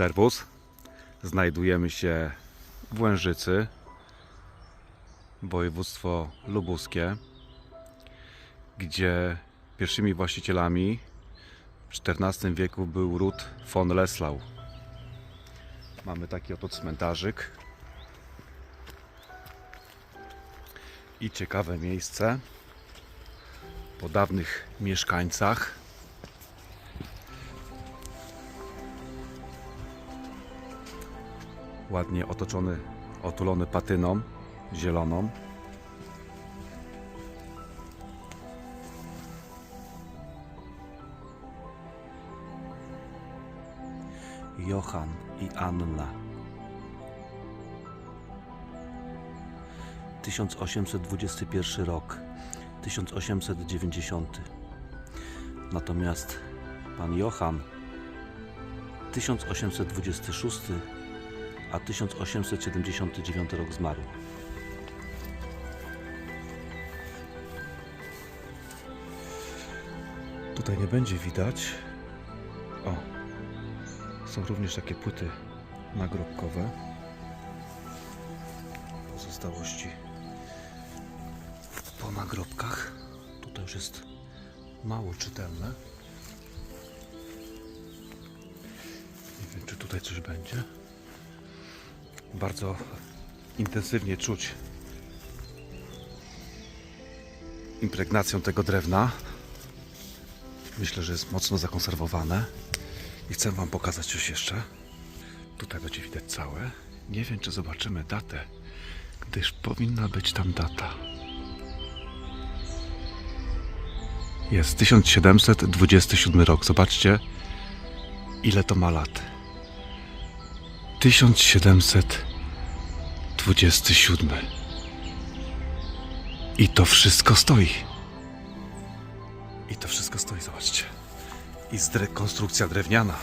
Serwus. Znajdujemy się w Łężycy, województwo lubuskie, gdzie pierwszymi właścicielami w XIV wieku był ród von Leslau. Mamy taki oto cmentarzyk i ciekawe miejsce po dawnych mieszkańcach. Ładnie otoczony, otulony patyną zieloną. Johann i Anna. 1821 rok, 1890. Natomiast pan Johann 1826 a 1879 rok zmarł. Tutaj nie będzie widać. O, są również takie płyty nagrobkowe. Pozostałości po nagrobkach. Tutaj już jest mało czytelne. Nie wiem, czy tutaj coś będzie bardzo intensywnie czuć impregnacją tego drewna. Myślę, że jest mocno zakonserwowane. I chcę Wam pokazać coś jeszcze. Tutaj będzie widać całe. Nie wiem, czy zobaczymy datę, gdyż powinna być tam data. Jest 1727 rok. Zobaczcie, ile to ma lat. 1727. I to wszystko stoi. I to wszystko stoi, zobaczcie. I zdre- konstrukcja drewniana.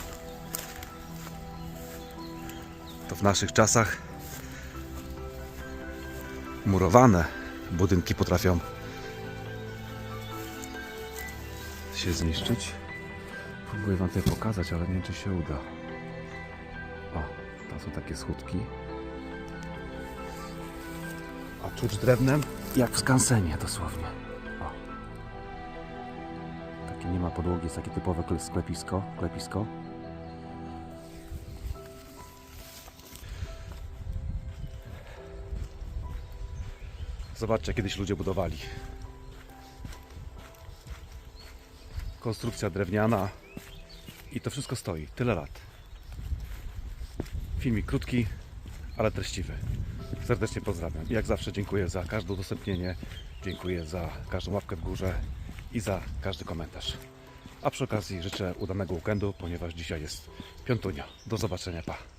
To w naszych czasach murowane budynki potrafią się zniszczyć. Próbuję Wam tutaj pokazać, ale nie wiem, czy się uda. Tam są takie schódki. A czuć drewnem jak w skansenie dosłownie. O. Takie nie ma podłogi, jest takie typowe kle- sklepisko, klepisko. Zobaczcie, kiedyś ludzie budowali. Konstrukcja drewniana i to wszystko stoi. Tyle lat. Filmik krótki, ale treściwy. Serdecznie pozdrawiam. I jak zawsze dziękuję za każde udostępnienie, dziękuję za każdą łapkę w górze i za każdy komentarz. A przy okazji życzę udanego weekendu, ponieważ dzisiaj jest piątunia. Do zobaczenia, pa.